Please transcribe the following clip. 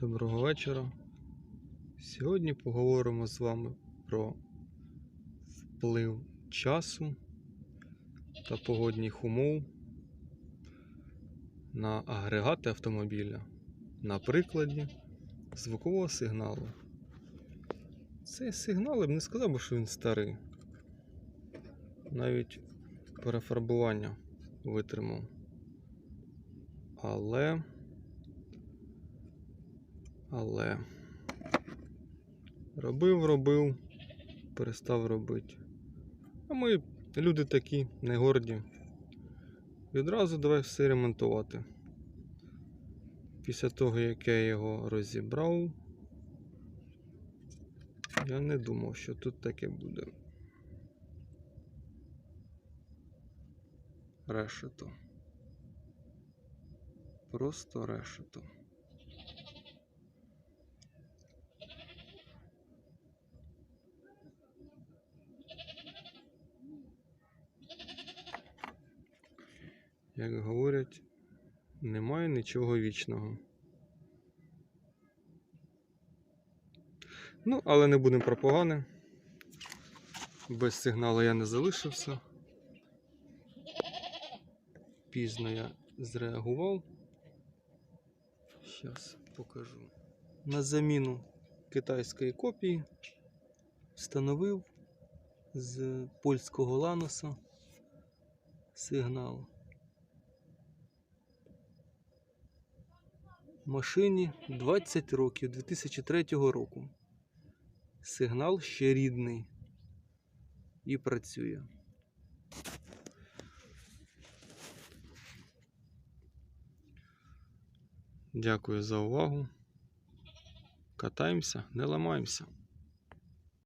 Доброго вечора. Сьогодні поговоримо з вами про вплив часу та погодних умов на агрегати автомобіля на прикладі звукового сигналу. Цей сигнал я б не сказав, що він старий. Навіть перефарбування витримав. Але. Але. Робив, робив, перестав робити. А ми люди такі, не горді. Відразу давай все ремонтувати. Після того, як я його розібрав, я не думав, що тут таке буде. Решето. Просто решето. Як говорять, немає нічого вічного. Ну, але не будемо про погане. Без сигналу я не залишився. Пізно я зреагував. Зараз покажу. На заміну китайської копії встановив з польського ланоса сигнал. Машині 20 років 2003 року. Сигнал ще рідний і працює. Дякую за увагу. Катаємося, не ламаємося.